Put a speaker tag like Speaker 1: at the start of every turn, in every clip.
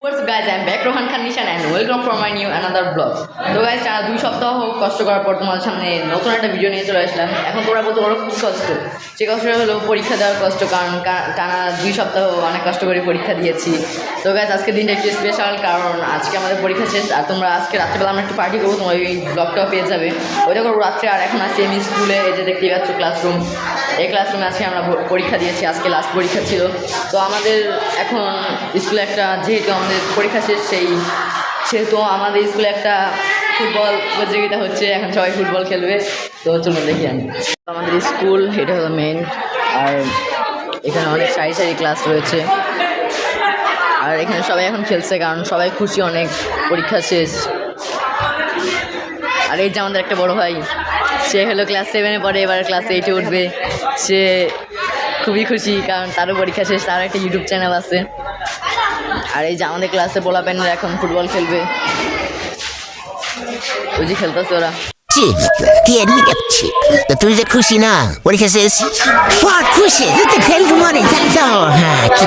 Speaker 1: What's guys, I'm back. Rohan Khan Nishan and welcome for my new another vlog. তো guys, টানা দুই সপ্তাহ কষ্ট করার পর তোমাদের সামনে নতুন একটা ভিডিও নিয়ে চলে আসলাম। এখন তোমরা বলতে পারো খুব কষ্ট। সে কষ্টটা হলো পরীক্ষা দেওয়ার কষ্ট কারণ টানা দুই সপ্তাহ অনেক কষ্ট করে পরীক্ষা দিয়েছি। তো গাইজ আজকে দিনটা একটু স্পেশাল কারণ আজকে আমাদের পরীক্ষা শেষ। আর তোমরা আজকে রাত্রেবেলা আমরা একটু পার্টি করব তোমরা ওই ব্লগটাও পেয়ে যাবে। ওইটা করব রাত্রে আর এখন আছি আমি স্কুলে এই যে দেখতেই পাচ্ছ ক্লাসরুম এই ক্লাসরুমে আজকে আমরা পরীক্ষা দিয়েছি আজকে লাস্ট পরীক্ষা ছিল। তো আমাদের এখন স্কুলে একটা যেহেতু আমাদের পরীক্ষা শেষ, সেই সেহেতু আমাদের স্কুলে একটা ফুটবল প্রতিযোগিতা হচ্ছে, এখন সবাই ফুটবল খেলবে। তো চলুন দেখি আমি। আমাদের স্কুল, এটা হলো মেন আর এখানে অনেক সারি সারি ক্লাস রয়েছে। আর এখানে সবাই এখন খেলছে, কারণ সবাই খুশি অনেক, পরীক্ষা শেষ। আর এই যে আমাদের একটা বড় ভাই, সে হলো ক্লাস সেভেনে পড়ে, এবার ক্লাস এইটে উঠবে। সে খুবই খুশি, কারণ তারও পরীক্ষা শেষ, তার একটা ইউটিউব চ্যানেল আছে। আর এই যে আমাদের ক্লাসে পোলা প্যানেরা এখন ফুটবল খেলবে। ওই যে খেলতেছে ওরা।
Speaker 2: তুই যে খুশি না? পরীক্ষা খুশি। মানে হ্যাঁ কি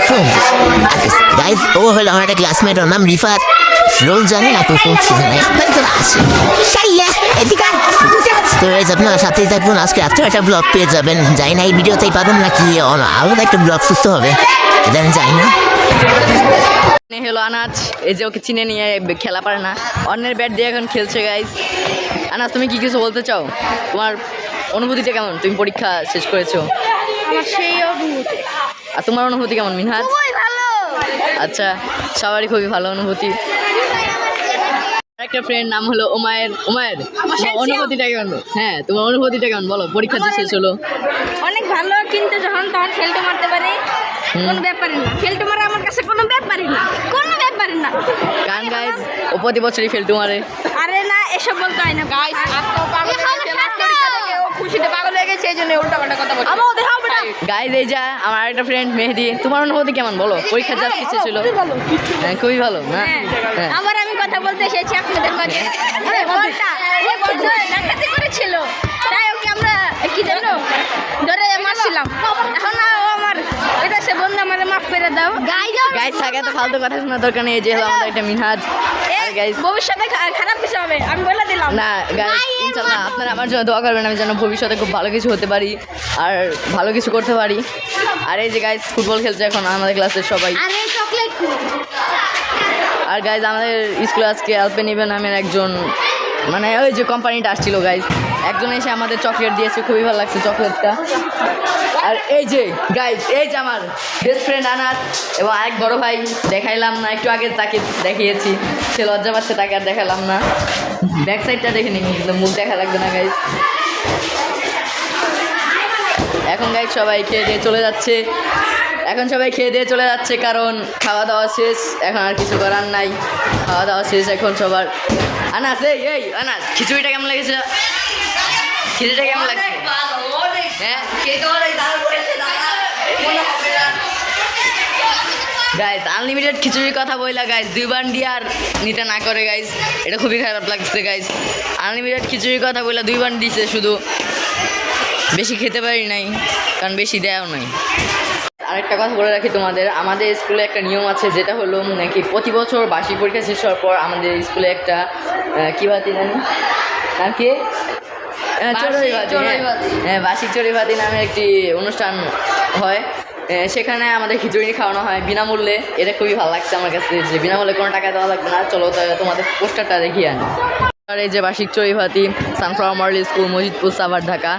Speaker 2: ও আমার একটা ওর নাম রোল না না আজকে একটা ব্লগ পেয়ে যাবেন। যাই না, এই ভিডিওতেই পাবেন নাকি? আলাদা একটা ব্লগ সুস্থ হবে। জানি না।
Speaker 1: হলো আনাজ। এই যে ওকে চিনে নিয়ে খেলা পারে না। অন্যের ব্যাট দিয়ে এখন খেলছে গাইজ আনাজ তুমি কি কিছু বলতে চাও? তোমার অনুভূতিটা কেমন? তুমি পরীক্ষা শেষ করেছ?
Speaker 3: সেই অনুভূতি।
Speaker 1: আর তোমার অনুভূতি কেমন মিনহাজ? আচ্ছা সবারই খুবই ভালো অনুভূতি। একটা ফ্রেন্ড নাম হলো ওমায়ের ওমায়ের অনুভূতিটা কেমন? হ্যাঁ তোমার অনুভূতিটা কেমন? বলো পরীক্ষা শেষ হলো।
Speaker 3: অনেক ভালো কিন্তু যখন তখন খেলতে মারতে পারি। কোনো ব্যাপারই না। খেলতে মারা আমার কাছে কোনো ব্যাপারই না। কোনো ব্যাপারই না।
Speaker 1: গান গাইজ ও প্রতি বছরই ফেল তোমারে।
Speaker 3: আরে না এসব বলতে হয় না। গাইস খুশিতে পাগল হয়ে গেছে এই জন্য উল্টা পাল্টা কথা বলছি। আমার দেখাও বেটা
Speaker 1: গাইজ এই যা আমার একটা ফ্রেন্ড মেহেদি তোমার অনুভূতি কেমন বলো? পরীক্ষা যা শেষ ছিল। হ্যাঁ খুবই ভালো না? হ্যাঁ
Speaker 3: আবার আমি কথা বলতে এসেছি আপনাদের মাঝে। আরে বলটা ডাকাতি করেছিল। তাই ওকে আমরা কি জানো? গাইজ
Speaker 1: গাইজ থাকে তো ফালতু কথা শোনার দরকার নেই যে হলো আমাদের একটা মিনহাজ। গাইজ
Speaker 3: ভবিষ্যতে খারাপ কিছু হবে আমি বলে দিলাম।
Speaker 1: না গাইজ ইনশাল্লাহ আপনারা আমার জন্য দোয়া করবেন আমি যেন ভবিষ্যতে খুব ভালো কিছু হতে পারি আর ভালো কিছু করতে পারি। আর এই যে গাইজ ফুটবল খেলছে এখন আমাদের ক্লাসের সবাই।
Speaker 3: আরে চকলেট
Speaker 1: আর গাইজ আমাদের স্কুলে আজকে অ্যালপেনিভে নামের একজন মানে ওই যে কোম্পানিটা আসছিল গাইজ একজন এসে আমাদের চকলেট দিয়েছে, খুবই ভালো লাগছে চকলেটটা আর এই যে গাইজ এই যে আমার বেস্ট ফ্রেন্ড আনাস এবং আরেক বড় ভাই, দেখাইলাম না, একটু আগে তাকে দেখিয়েছি। সে লজ্জা পাচ্ছে, তাকে আর দেখালাম না। ব্যাক সাইডটা দেখে নিন মুখ দেখা লাগবে না গাইজ এখন গাইজ সবাই খেয়ে দিয়ে চলে যাচ্ছে। এখন সবাই খেয়ে দিয়ে চলে যাচ্ছে, কারণ খাওয়া দাওয়া শেষ, এখন আর কিছু করার নাই। খাওয়া দাওয়া শেষ এখন সবার। আনাস, এই এই, আনাস, খিচুড়িটা কেমন লেগেছে খিচুড়িটা কেমন লাগছে? হ্যাঁ? গাইজ আনলিমিটেড খিচুড়ির কথা বইলা গাইজ দুই বান্ডি আর নিতে না করে গাইজ এটা খুবই খারাপ লাগছে গাইজ আনলিমিটেড খিচুড়ির কথা বইলা দুই বান্ডি দিছে, শুধু বেশি খেতে পারি নাই, কারণ বেশি দেওয়াও নাই। আরেকটা কথা বলে রাখি তোমাদের। আমাদের স্কুলে একটা নিয়ম আছে যেটা হলো নাকি প্রতি বছর বার্ষিক পরীক্ষা শেষ হওয়ার পর আমাদের স্কুলে একটা কী বাতি জানি নাম কি? হ্যাঁ, হ্যাঁ। বার্ষিক চড়ুই বাতি নামে একটি অনুষ্ঠান হয়। সেখানে আমাদের খিচুড়ি খাওয়ানো হয় বিনামূল্যে। এটা খুবই ভালো লাগছে আমার কাছে যে বিনামূল্যে কোনো টাকা দেওয়া লাগবে না। চলো তাহলে তোমাদের পোস্টারটা দেখিয়ে আনি। আর এই যে বার্ষিক চড়ুইভাতি sunflower model school Majidpur Savar Dhaka.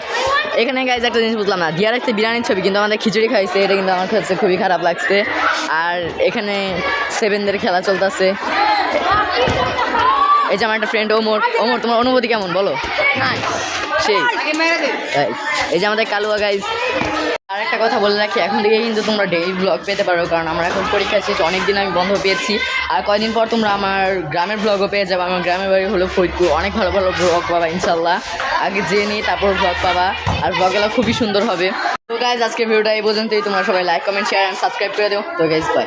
Speaker 1: এখানে গাইজ একটা জিনিস বুঝলাম না। দিয়ার একটা বিরিয়ানির ছবি কিন্তু আমাদের খিচুড়ি খাইছে এটা কিন্তু আমার কাছে খুবই খারাপ লাগছে। আর এখানে সেভেনদের খেলা চলতেছে। এই যে আমার একটা ফ্রেন্ড ওমর। ওমর তোমার অনুভূতি কেমন? বলো। সেই। এই যে আমাদের কালুয়া গাইজ আর একটা কথা বলে রাখি, এখন থেকে কিন্তু তোমরা ডেইলি ব্লগ পেতে পারো, কারণ আমরা এখন পরীক্ষা শেষ, অনেকদিন আমি বন্ধ পেয়েছি। আর কয়দিন পর তোমরা আমার গ্রামের ব্লগও পেয়ে যাবে, আমার গ্রামের বাড়ি হলো ফরিদপুর, অনেক ভালো ভালো ব্লগ পাবা ইনশাল্লাহ আগে যেয়ে নিই তারপর ব্লগ পাবা, আর ব্লগগুলো খুবই সুন্দর হবে। তো গাইজ আজকে ভিডিওটা এই পর্যন্তই, তোমরা সবাই like comment share and subscribe করে দিও। তো গাইজ বাই